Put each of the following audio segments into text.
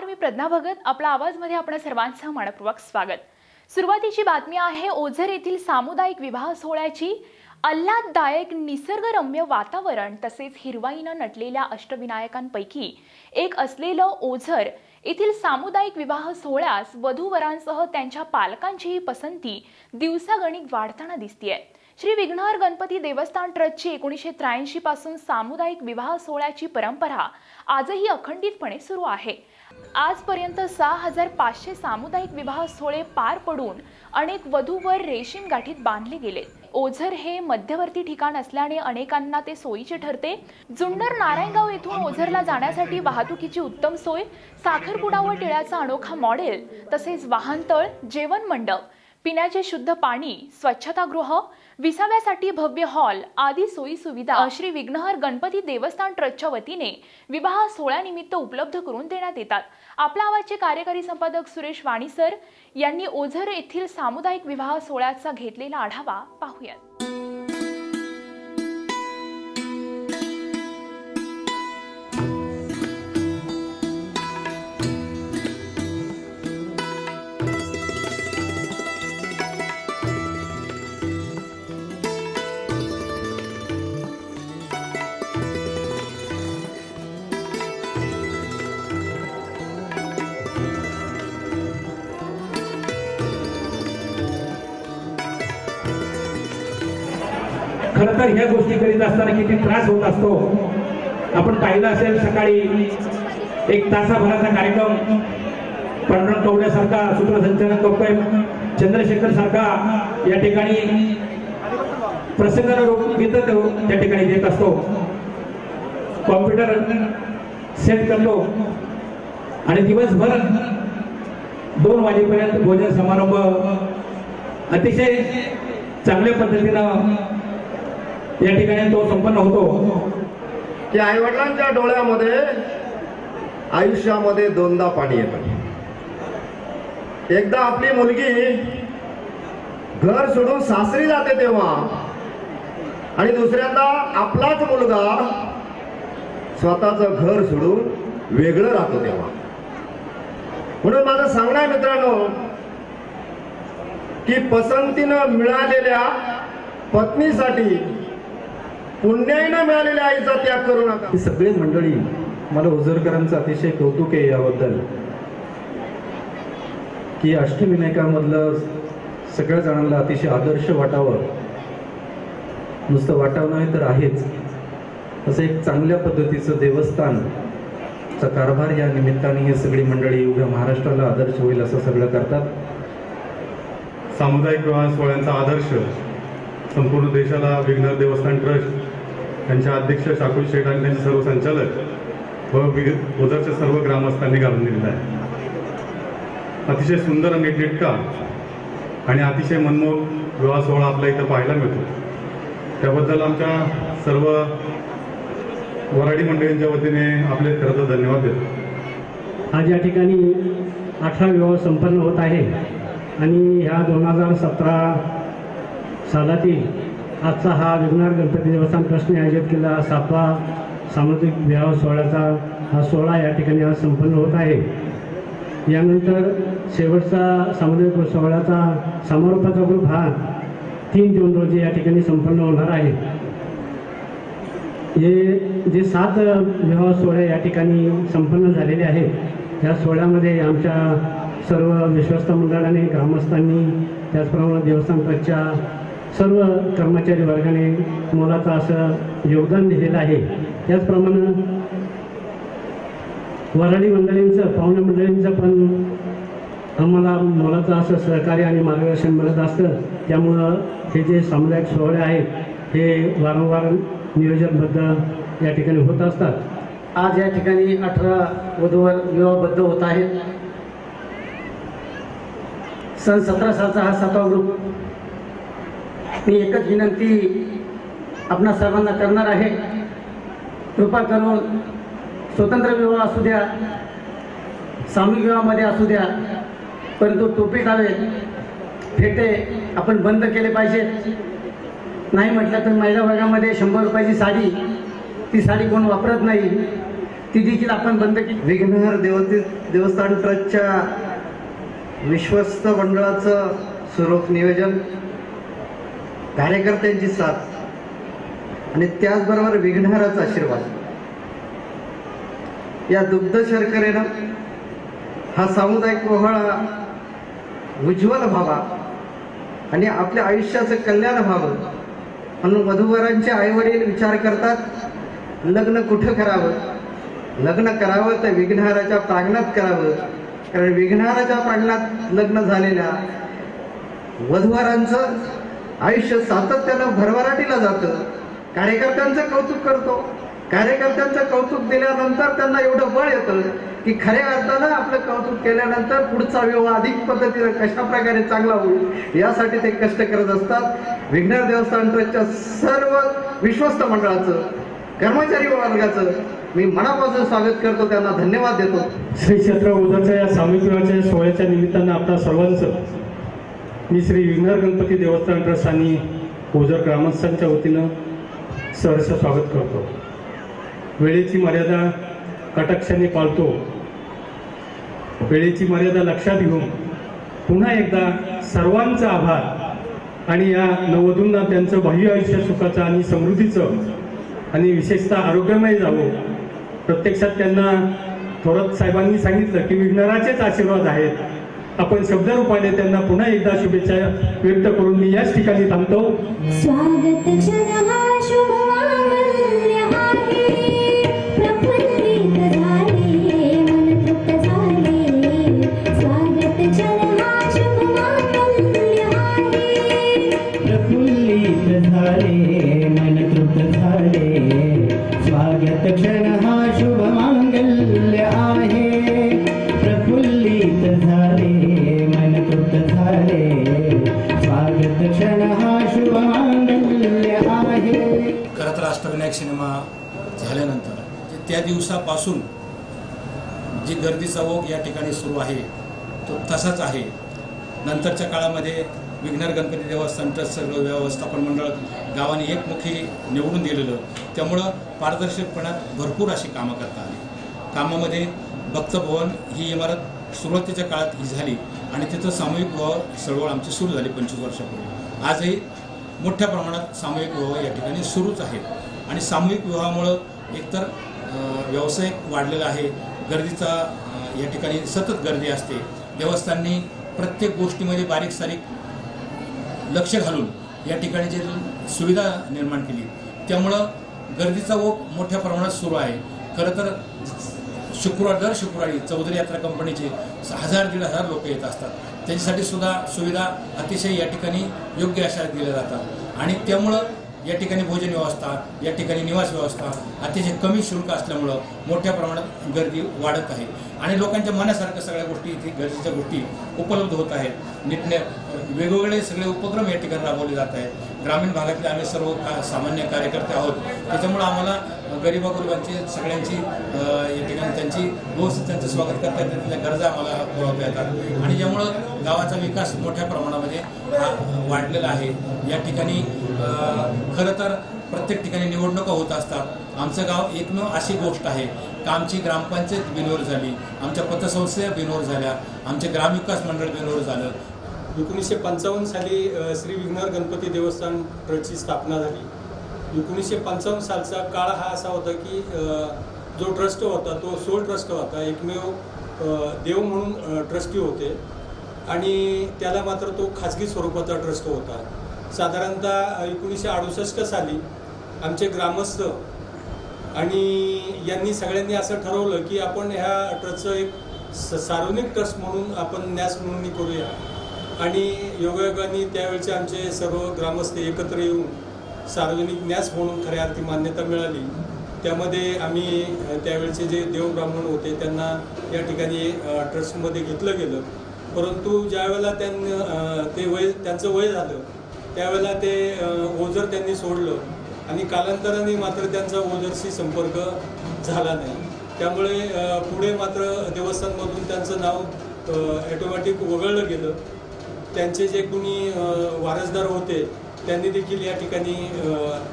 नमस्कार मी प्रज्ञा भगत. आपला आवाजमध्ये आपण सर्वांचं मनपूर्वक स्वागत. सुरुवातीची बातमी आहे ओझर येथील सामुदायिक विवाह सोहळ्याची आल्हाददायक निसर्गरम्य वातावरण तसेच हिरवाईनं नटलेल्या अष्टविनायकांपैकी एक असलेलं ओझर येथील सामुदायिक विवाह सोहळ्यास वधूवरांसह त्यांच्या पालकांचीही पसंती दिवसागणिक वाढताना दिसतीये. श्री विघ्नहर गणपती देवस्थान ट्रस्टची एकोणीसशे त्र्याऐंशी पासून सामुदायिक विवाह सोहळ्याची परंपरा आजही अखंडितपणे सुरू आहे. आजपर्यंत सहा हजार पाचशे सामुदायिक विवाह सोहळे पार पडून अनेक वधूवर रेशीम गाठीत बांधले गेले. ओझर हे मध्यवर्ती ठिकाण असल्याने अनेकांना ते सोयीचे ठरते. जुन्नर नारायणगाव येथून ओझरला जाण्यासाठी वाहतुकीची उत्तम सोय साखरपुडा व टिळ्याचा अनोखा मॉडेल तसेच वाहनतळ जेवण मंडप पिण्याचे शुद्ध पाणी स्वच्छतागृह विसाव्यासाठी भव्य हॉल आदी सोयी सुविधा श्री विघ्नहर गणपती देवस्थान ट्रस्टच्या वतीने विवाह सोहळ्यानिमित्त उपलब्ध करून देण्यात येतात. आपला आवाजचे कार्यकारी संपादक सुरेश वाणीसर यांनी ओझर येथील सामुदायिक विवाह सोहळ्याचा घेतलेला आढावा पाहूयात. खरं तर ह्या गोष्टी करीत असताना किती त्रास होत असतो. आपण पाहिलं असेल सकाळी एक तासाभराचा कार्यक्रम पांडुरंग कवड्यासारखा सूत्रसंचालन करतोय चंद्रशेखर सारखा या ठिकाणी प्रसंगाला रोख गीत त्या ठिकाणी देत असतो. कॉम्प्युटर सेट करतो. आणि दिवसभर दोन वाजेपर्यंत भोजन समारंभ अतिशय चांगल्या पद्धतीनं या ठिकाणी तो संपन्न होतो. की आईवडिलांच्या डोळ्यामध्ये आयुष्यामध्ये दोनदा पाणी येतं. एकदा आपली मुलगी घर सोडून सासरी जाते तेव्हा आणि दुसऱ्यांदा आपलाच मुलगा स्वतःचं घर सोडून वेगळं राहतो तेव्हा. म्हणून माझं सांगणं आहे मित्रांनो की पसंतीनं मिळालेल्या पत्नीसाठी पुण्याईनं मिळालेल्या आईचा त्याग करू नका. सगळी मंडळी मला ओझरकरांचं अतिशय कौतुक आहे याबद्दल. की अष्टविनायकामधलं सगळ्या जणांना अतिशय आदर्श वाटावं. नुसतं वाटावं नाही तर आहेच. असं एक चांगल्या पद्धतीचं देवस्थान चा कारभार या निमित्ताने ही सगळी मंडळी उभ्या महाराष्ट्राला आदर्श होईल असं सगळं करतात. सामुदायिक विवाह सोहळ्यांचा आदर्श संपूर्ण देशाला विघ्नर देवस्थान ट्रस्ट त्यांच्या अध्यक्ष शाकुल शेठ आणि त्यांचे सर्व संचालक व उदरच्या सर्व ग्रामस्थांनी घालून दिलेला आहे. अतिशय सुंदर आणि नीटनेटका आणि अतिशय मनमोहक विवाह सोहळा आपल्या इथं पाहायला मिळतो. त्याबद्दल आमच्या सर्व वराडी मंडळींच्या वतीने आपले खरं तर धन्यवाद देतो. आज या ठिकाणी अठरा विवाह संपन्न होत आहे. आणि ह्या दोन हजार सतरा सालातील आजचा हा विघ्नार गणपती देवस्थान ट्रस्टने आयोजित केला. सातवा सामुदायिक विवाह सोहळ्याचा हा सोहळा या ठिकाणी आज संपन्न होत आहे. यानंतर शेवटचा सामुदायिक सोहळ्याचा समारोपाचा ग्रुप हा तीन जून रोजी या ठिकाणी संपन्न होणार आहे. हे जे सात विवाह सोहळे या ठिकाणी संपन्न झालेले आहेत या सोहळ्यामध्ये आमच्या सर्व विश्वस्त मंडळाने ग्रामस्थांनी त्याचप्रमाणे देवस्थान ट्रस्टच्या सर्व कर्मचारी वर्गाने मोलाचं असं योगदान दिलेलं आहे. त्याचप्रमाणे वराडी मंडळींचं पाहुणे मंडळींचं पण आम्हाला मोलाचं असं सहकार्य आणि मार्गदर्शन मिळत असतं. त्यामुळं हे जे सामुदायिक सोहळे आहेत हे वारंवार नियोजनबद्ध या ठिकाणी होत असतात. आज या ठिकाणी अठरा वधूवर विवाहबद्ध होत आहेत. सन सतरा सालचा हा सातवा ग्रुप. मी एकच विनंती आपणा सर्वांना करणार आहे. कृपा करून स्वतंत्र विवाह असू द्या सामूहिक विवाहामध्ये असू द्या परंतु टोपी टावे फेटे आपण बंद केले पाहिजेत. नाही म्हटलं तर महिला वर्गामध्ये शंभर रुपयाची साडी ती साडी कोण वापरत नाही. ती देखील आपण बंद केली. विघ्नहर देवते देवस्थान ट्रस्टच्या विश्वस्त मंडळाचं सुरूप नियोजन कार्यकर्त्यांची साथ आणि त्याचबरोबर विघ्नहराचा आशीर्वाद. या दुग्ध शर्करेनं हा सामुदायिक ओहळा उज्ज्वल व्हावा आणि आपल्या आयुष्याचं कल्याण व्हावं म्हणून वधूवरांचे आईवडील विचार करतात लग्न कुठं करावं? लग्न करावं तर विघ्नहाराच्या प्रांगणात करावं. कारण विघ्नहाराच्या प्रांगणात लग्न झालेल्या वधूवरांचं आयुष्य सातत्यानं भरभराटीला जातं. कार्यकर्त्यांचं कौतुक करतो. कार्यकर्त्यांचं कौतुक दिल्यानंतर त्यांना एवढं बळ येतं की खऱ्या अर्थानं आपलं कौतुक केल्यानंतर पुढचा विवाह अधिक पद्धतीनं कशा प्रकारे चांगला होईल यासाठी ते कष्ट करत असतात. विघ्नर देवस्थान ट्रस्टच्या सर्व विश्वस्त मंडळाचं कर्मचारी वर्गाचं मी मनापासून स्वागत करतो त्यांना धन्यवाद देतो. श्री क्षेत्र उदरच्या या सामूहिक विवाहाच्या सोहळ्याच्या निमित्तानं आपल्या सर्वांचं मी श्री विघ्नर गणपती देवस्थान ट्रस्ट आणि ओझर ग्रामस्थांच्या वतीनं सहर्ष स्वागत करतो. वेळेची मर्यादा कटाक्षाने पाळतो. वेळेची मर्यादा लक्षात घेऊन पुन्हा एकदा सर्वांचा आभार आणि या नवधूंना त्यांचं बाह्य आयुष्य सुखाचं आणि समृद्धीचं आणि विशेषतः आरोग्यमय जावं. प्रत्यक्षात त्यांना थोरात साहेबांनी सांगितलं की विघ्नराचेच आशीर्वाद आहेत. आपण शब्दरूपाने त्यांना पुन्हा एकदा शुभेच्छा व्यक्त करून मी याच ठिकाणी थांबतो. झाले मन तृप्त झाले. स्वागत त्या दिवसापासून जी गर्दीचा ओघ या ठिकाणी सुरू आहे तो तसाच आहे. नंतरच्या काळामध्ये विघ्नर गणपती देवस्थान ट्रस्ट व्यवस्थापन मंडळ गावाने एकमुखी निवडून दिलेलं. त्यामुळं पारदर्शकपणात भरपूर अशी कामं करता आली. कामामध्ये भक्तभवन ही इमारत सुरुवातीच्या काळात ही झाली आणि तिथं सामूहिक विवाह चळवळ आमची सुरू झाली पंचवीस वर्षापूर्वी. आजही मोठ्या प्रमाणात सामूहिक विवाह या ठिकाणी सुरूच आहेत. आणि सामूहिक विवाहामुळं एकतर व्यवसाय वाढलेला आहे. गर्दीचा या ठिकाणी सतत गर्दी असते. देवस्थाननी प्रत्येक गोष्टीमध्ये बारीक सारीक लक्ष घालून या ठिकाणी जे सुविधा निर्माण केली. त्यामुळं गर्दीचा ओघ मोठ्या प्रमाणात सुरू आहे. खरं तर शुक्रवार दर शुक्रवारी चौधरी यात्रा कंपनीचे हजार दीड हजार लोक येत असतात. त्यांच्यासाठी सुद्धा सुविधा अतिशय या ठिकाणी योग्य अशा दिल्या जातात. आणि त्यामुळं या ठिकाणी भोजन व्यवस्था या ठिकाणी निवास व्यवस्था अतिशय कमी शुल्क असल्यामुळं मोठ्या प्रमाणात गर्दी वाढत आहे. आणि लोकांच्या मनासारख्या सगळ्या गोष्टी इथे गरजेच्या गोष्टी उपलब्ध होत आहेत. नीटने वेगवेगळे सगळे उपक्रम या ठिकाणी राबवले जात आहेत. ग्रामीण भागातले आम्ही सर्व का सामान्य कार्यकर्ते आहोत. त्याच्यामुळं आम्हाला गरिबागुरिबांची सगळ्यांची या ठिकाणी त्यांची व्यवस्थित त्यांचं स्वागत करता येतं. त्यांच्या गरजा आम्हाला पुरवता येतात. आणि ज्यामुळं गावाचा विकास मोठ्या प्रमाणामध्ये वाढलेला आहे. या ठिकाणी खरं तर प्रत्येक ठिकाणी निवडणुका होत असतात. आमचं गाव एकमेव अशी गोष्ट आहे. का आमची ग्रामपंचायत बिनोर झाली आमच्या पतसंस्था बिनोर झाल्या आमचे ग्रामविकास मंडळ बिनोर झालं. एकोणीसशे पंचावन्न साली श्री विघ्नर गणपती देवस्थान ट्रस्टची स्थापना झाली. एकोणीसशे पंचावन्न सालचा काळ हा असा होता की जो ट्रस्ट होता तो सोल ट्रस्ट होता एकमेव देव म्हणून ट्रस्टी होते. आणि त्याला मात्र तो खाजगी स्वरूपाचा ट्रस्ट होता. साधारणतः एकोणीसशे अडुसष्ट साली आमचे ग्रामस्थ आणि यांनी सगळ्यांनी असं ठरवलं की आपण ह्या ट्रस्टचं एक स- सार्वजनिक ट्रस्ट म्हणून आपण न्यास नोंदणी करूया. आणि योगायोगाने त्यावेळचे आमचे सर्व ग्रामस्थ एकत्र येऊन सार्वजनिक न्यास म्हणून खऱ्या अर्थी मान्यता मिळाली. त्यामध्ये आम्ही त्यावेळचे जे देव ब्राह्मण होते त्यांना या ठिकाणी ट्रस्टमध्ये घेतलं गेलं. परंतु ज्यावेळेला त्यां ते वय त्यांचं वय झालं त्यावेळेला ते ओझर त्यांनी सोडलं. आणि कालांतराने मात्र त्यांचा ओझरशी संपर्क झाला नाही. त्यामुळे पुढे मात्र देवस्थानमधून त्यांचं नाव ॲटोमॅटिक वगळलं गेलं. त्यांचे जे कुणी वारसदार होते त्यांनी देखील या ठिकाणी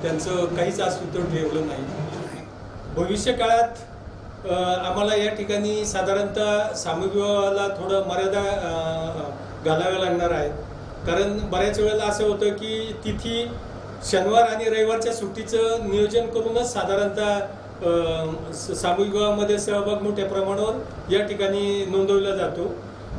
त्यांचं काहीच अस्तित्व ठेवलं नाही. भविष्य काळात आम्हाला या ठिकाणी साधारणतः सामूहिक विवाहाला थोडं मर्यादा घालाव्या लागणार आहेत कारण बऱ्याच वेळेला असं होतं की तिथी शनिवार आणि रविवारच्या सुट्टीचं नियोजन करूनच साधारणतः सामूहिक विवाहामध्ये सहभाग मोठ्या प्रमाणावर या ठिकाणी नोंदवला जातो.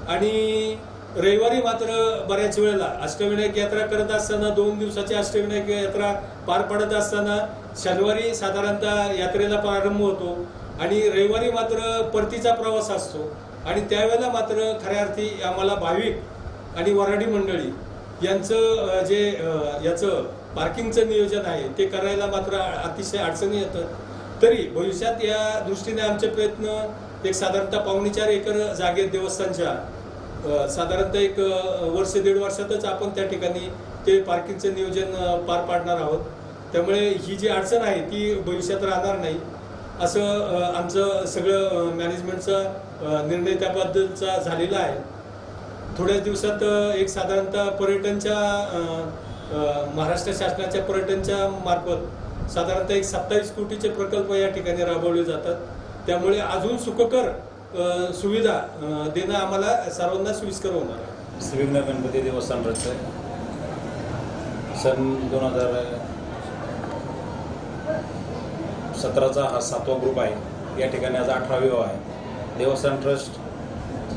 आणि रविवारी मात्र बऱ्याच वेळेला अष्टविनायक यात्रा करत असताना दोन दिवसाची अष्टविनायक यात्रा पार पडत असताना शनिवारी साधारणतः यात्रेला प्रारंभ होतो आणि रविवारी मात्र परतीचा प्रवास असतो. आणि त्यावेळेला मात्र खऱ्या अर्थी आम्हाला भाविक आणि वराडी मंडळी यांचं जे याचं पार्किंगचं नियोजन आहे ते करायला मात्र अतिशय अडचणी येतात. तरी भविष्यात या दृष्टीने आमचे प्रयत्न एक साधारणतः पावणे चार एकर जागेत देवस्थानच्या साधारणतः एक वर्ष दीड वर्षातच आपण त्या ठिकाणी ते पार्किंगचं नियोजन पार पाडणार आहोत. त्यामुळे ही जी अडचण आहे ती भविष्यात राहणार नाही. असं आमचं सगळं मॅनेजमेंटचा निर्णय त्याबद्दलचा झालेला आहे. थोड्याच दिवसात एक साधारणतः पर्यटनच्या महाराष्ट्र शासनाच्या पर्यटनच्या मार्फत साधारणतः एक सत्तावीस कोटीचे प्रकल्प या ठिकाणी राबवले जातात. त्यामुळे अजून सुखकर सुविधा देणं आम्हाला सर्वांना सोयीस्कर होणार आहे. श्रीविघ्न गणपती देवस्थान आहे. सन दोन हजार सतराचा हा सातवा ग्रुप आहे. या ठिकाणी आज अठरावी आहे. देवस्थान ट्रस्ट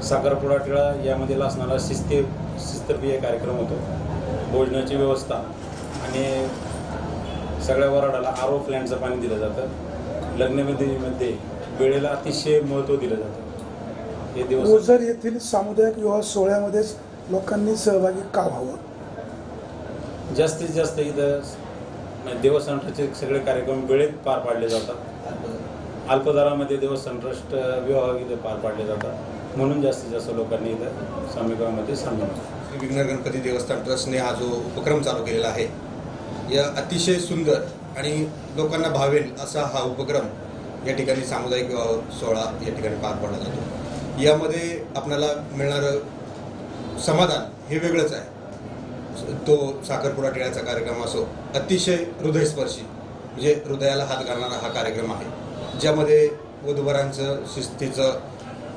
साखरपुडा टिळा यामध्ये असणारा शिस्ते शिस्तप्रिय कार्यक्रम होतो. भोजनाची व्यवस्था आणि सगळ्या वराडाला आरो प्लॅनचं पाणी दिलं जातं. लग्नविधीमध्ये वेळेला अतिशय महत्त्व दिलं जातं. हे दिवस ओझर येथील सामुदायिक विवाह सोहळ्यामध्येच लोकांनी सहभागी का व्हावं? जास्तीत जास्त इथं म्हणजे देवस्थान ट्रस्टचे सगळे कार्यक्रम वेळेत पार पाडले जातात. अल्पदरामध्ये देवस्थान ट्रस्ट विवाह इथं पार पाडले जातात. म्हणून जास्तीत जास्त लोकांनी इथं सामिकामध्ये सामील श्री विघ्न गणपती देवस्थान ट्रस्टने हा जो उपक्रम चालू केलेला आहे या अतिशय सुंदर आणि लोकांना भावेल असा हा उपक्रम या ठिकाणी सामुदायिक विवाह सोहळा या ठिकाणी पार पडला जातो. यामध्ये आपल्याला मिळणारं समाधान हे वेगळंच आहे. तो साखरपुडा टिळ्याचा कार्यक्रम असो अतिशय हृदयस्पर्शी म्हणजे हृदयाला हात घालणारा हा कार्यक्रम आहे ज्यामध्ये वधूवरांचं शिस्तीचं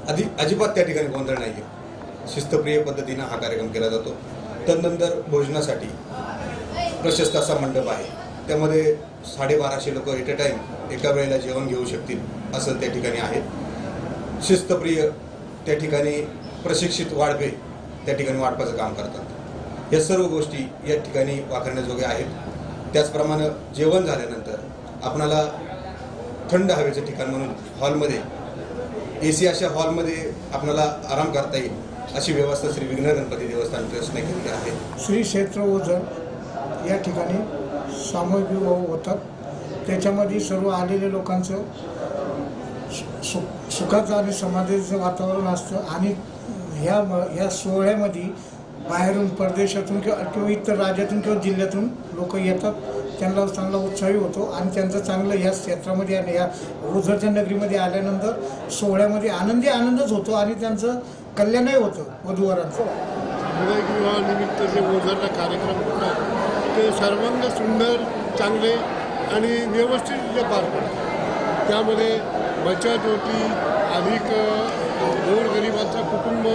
आधी अजिबात त्या ठिकाणी गोंधळ नाही आहे शिस्तप्रिय पद्धतीनं हा कार्यक्रम केला जातो. तदनंतर भोजनासाठी प्रशस्त असा मंडप आहे. त्यामध्ये साडेबाराशे लोक एट अ टाईम एका वेळेला जेवण घेऊ शकतील असं त्या ठिकाणी आहे. शिस्तप्रिय त्या ठिकाणी प्रशिक्षित वाढपे त्या ठिकाणी वाटपाचं काम करतात. या सर्व गोष्टी या ठिकाणी वाखरण्याजोग्या आहेत. त्याचप्रमाणे जेवण झाल्यानंतर आपणाला थंड हवेचं ठिकाण म्हणून हॉलमध्ये ए सी अशा हॉलमध्ये आपल्याला आराम करता येईल अशी व्यवस्था श्री विघ्न गणपती देवस्थान ट्रस्टने केलेली आहे. श्री क्षेत्र ओझर या ठिकाणी सामूहिक विवाह होतात. त्याच्यामध्ये सर्व आलेल्या लोकांचं सु- सुखाचं आणि समाधानाचं वातावरण असतं आणि ह्या ह्या सोहळ्यामध्ये बाहेरून परदेशातून किंवा किंवा इतर राज्यातून किंवा जिल्ह्यातून लोक येतात. त्यांना चांगला उत्साही होतो आणि त्यांचं चांगलं या क्षेत्रामध्ये आणि या ओझरच्या नगरीमध्ये आल्यानंतर सोहळ्यामध्ये आनंदी आनंदच होतो आणि त्यांचं कल्याणही होतं वधूवरांचं. विवाहानिमित्त जे ओझरला कार्यक्रम होतात ते सर्वांग सुंदर चांगले आणि व्यवस्थित पार पडतात त्यामध्ये बचत होती अधिक गोरगरिबांचा कुटुंब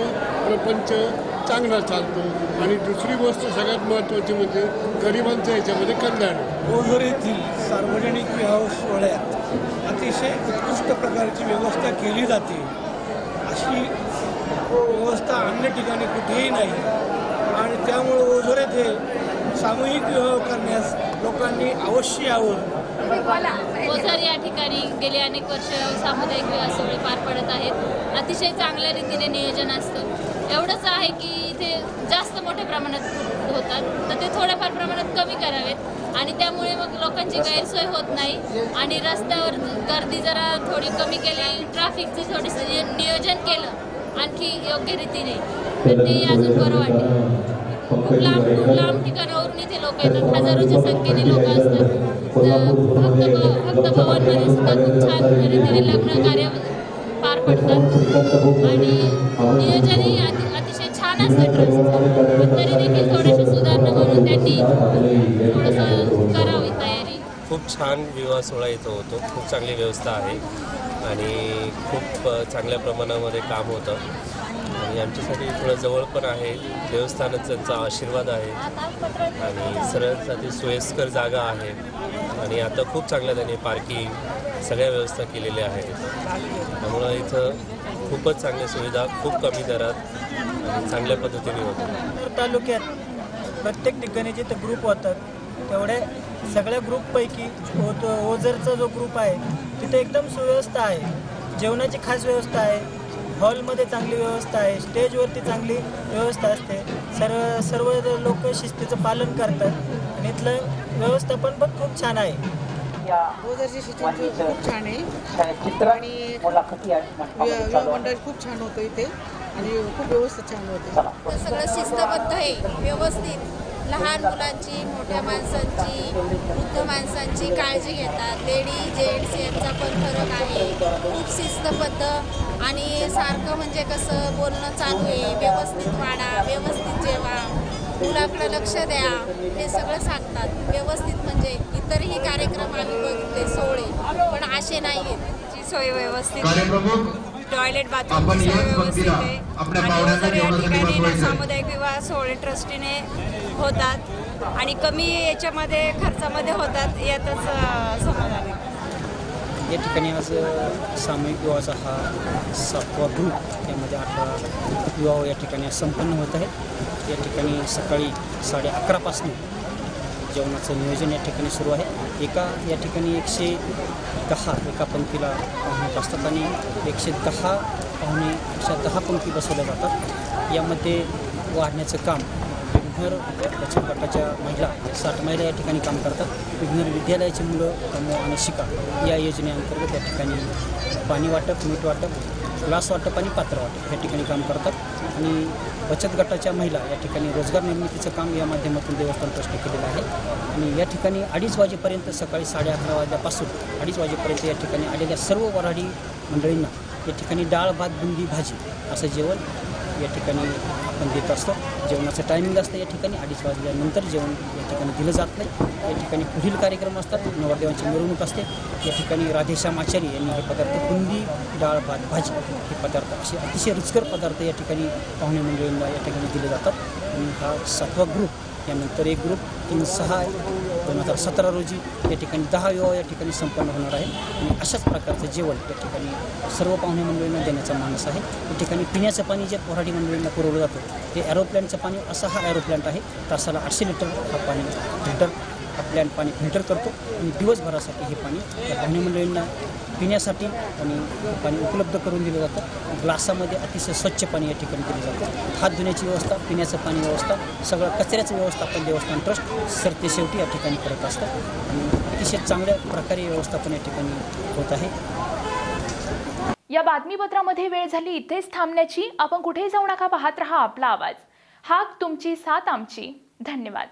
प्रपंच चांगला चालतो. आणि दुसरी गोष्ट सगळ्यात महत्त्वाची म्हणजे गरिबांचं याच्यामध्ये कल्याण. ओझर येथील सार्वजनिक विवाह सोहळ्यात अतिशय उत्कृष्ट प्रकारची व्यवस्था केली जाते. अशी व्यवस्था अन्य ठिकाणी कुठेही नाही. आणि त्यामुळे ओझर येथे सामूहिक विवाह करण्यास लोकांनी अवश्य यावं. ओझर या ठिकाणी गेली अनेक वर्ष सामुदायिक विवाह सोहळे पार पडत आहेत. अतिशय चांगल्या रीतीने नियोजन असतं. एवढंच आहे की इथे जास्त मोठ्या प्रमाणात होतात. तर ते थोड्याफार प्रमाणात कमी करावेत. आणि त्यामुळे मग लोकांची गैरसोय होत नाही. आणि रस्त्यावर गर्दी जरा थोडी कमी केली ट्रॅफिकचं थोडंसं नियोजन केलं आणखी योग्य रीतीने. तर ते अजून बरं वाटेल. खूप लांब खूप लांब ठिकाणावरून इथे लोक येतात. हजारोच्या संख्येने लोक असतात. तर भक्त भक्त भवनमध्ये सुद्धा खूप छान रीतीने लग्न कार्य पडतात. आणि नियोजनही अतिशय छान असतं ट्रस्टचं तरी देखील थोडेसे सुधारणा म्हणून त्यांनी थोडंसं करावी तयारी. खूप छान विवाह सोहळा इथं होतो. खूप चांगली व्यवस्था आहे. आणि खूप चांगल्या प्रमाणामध्ये काम होतं. आणि आमच्यासाठी थोडं जवळ पण आहे. देवस्थानच त्यांचा आशीर्वाद आहे. आणि सर्वांसाठी सोयीस्कर जागा आहे. आणि आता खूप चांगल्या त्यांनी पार्किंग सगळ्या व्यवस्था केलेल्या आहेत. त्यामुळं इथं खूपच चांगल्या सुविधा खूप कमी दरात आणि चांगल्या पद्धतीने होतात. तालुक्यात प्रत्येक ठिकाणी जिथं ग्रुप होतात तेवढ्या सगळ्या ग्रुपपैकी ओत ओझरचा जो ग्रुप आहे तिथे एकदम सुव्यवस्था आहे. जेवणाची खास व्यवस्था आहे. हॉलमध्ये चांगली व्यवस्था आहे स्टेजवरती चांगली व्यवस्था असते. सर्व सर्व लोक शिस्तीचं पालन करतात आणि इथलं व्यवस्थापन पण खूप छान आहे. खूप छान आहे. आणि वि- विवाह मंडळ खूप छान होतं इथे आणि खूप व्यवस्था छान होते. सगळं शिस्तबद्ध आहे व्यवस्थित. लहान मुलांची मोठ्या माणसांची वृद्ध माणसांची काळजी घेतात. लेडी जेंट्स यांचा पण फरक आहे. खूप शिस्तबद्ध आणि सारखं म्हणजे कसं बोलणं चालू आहे. व्यवस्थित वाढा व्यवस्थित जेवा. मुलाकडं लक्ष द्या. हे सगळं सांगतात. व्यवस्थित म्हणजे इतरही कार्यक्रम आम्ही बघितले सोहळे. पण असे नाही आहेत ची सोय व्यवस्थित टॉयलेट याच व्यवस्थित आहे. आणि या ठिकाणी. सामुदायिक विवाह सोहळे ट्रस्टीने होतात आणि कमी याच्यामध्ये खर्चामध्ये होतात यातच समाधान आहे. या ठिकाणी आज सामूहिक विवाहाचा हा सातवा ग्रुप यामध्ये अठरा विवाह या ठिकाणी संपन्न होत आहेत. या ठिकाणी सकाळी साडे अकरापासून जेवणाचं नियोजन या ठिकाणी सुरू आहे. एका या ठिकाणी एकशे दहा एका पंक्तीला पाहुणे असतात आणि एकशे दहा पाहुणे अशा दहा पंक्ती बसवल्या जातात. यामध्ये वाढण्याचं काम विघ्नर बचत गटाच्या महिला साठ महिला या ठिकाणी काम करतात. विघ्नर विद्यालयाची मुलं कमो आणि शिका या योजनेअंतर्गत या ठिकाणी पाणी वाटप मीठ वाटप ग्लास वाटप आणि पात्र वाटप या ठिकाणी काम करतात. आणि बचत गटाच्या महिला या ठिकाणी रोजगार निर्मितीचं काम या माध्यमातून देवस्थान ट्रस्टने केलेलं आहे. आणि या ठिकाणी अडीच वाजेपर्यंत सकाळी साडे अकरा वाजल्यापासून अडीच वाजेपर्यंत या ठिकाणी आलेल्या सर्व वराडी मंडळींना या ठिकाणी डाळ भात बुंदी भाजी असं जेवण या ठिकाणी आपण देत असतो. जेवणाचं टायमिंग असतं या ठिकाणी. अडीच वाजल्यानंतर जेवण या ठिकाणी दिलं जात नाही. या ठिकाणी पुढील कार्यक्रम असतात. नवरदेवांची मिरवणूक असते. या ठिकाणी राधेश्याम आचार्य यांनी हे पदार्थ बुंदी डाळ भात भाजी हे पदार्थ असे अतिशय रुचकर पदार्थ या ठिकाणी पाहुणे मंडळींना या ठिकाणी दिले जातात. आणि हा सातवा ग्रुप यानंतर एक ग्रुप तीन सहा दोन हजार सतरा रोजी या ठिकाणी दहा विवाह या ठिकाणी संपन्न होणार आहे. आणि अशाच प्रकारचं जेवण या ठिकाणी सर्व पाहुणे मंडळींना देण्याचा मानस आहे. या ठिकाणी पिण्याचं पाणी जे पोराडी मंडळींना पुरवलं जातं ते ॲरोप्लॅनचं पाणी असा हा ॲरोप्लॅन्ट आहे. तासाला आठशे लिटर हा पाणी लिटर हा पाणी फिल्टर करतो आणि दिवसभरासाठी हे पाणी या मंडळींना पिण्यासाठी आणि पाणी उपलब्ध करून दिलं जातं. ग्लासामध्ये अतिशय स्वच्छ पाणी या ठिकाणी दिलं जातं. हात धुण्याची व्यवस्था पिण्याचं पाणी व्यवस्था सगळं कचऱ्याचं व्यवस्थापन देवस्थान ट्रस्ट सरते शेवटी या ठिकाणी करत असतं आणि अतिशय चांगल्या प्रकारे व्यवस्थापन या ठिकाणी होत आहे. या बातमीपत्रामध्ये वेळ झाली इथेच थांबण्याची. आपण कुठेही जाऊ नका पाहत रहा आपला आवाज. हाक तुमची साथ आमची. धन्यवाद.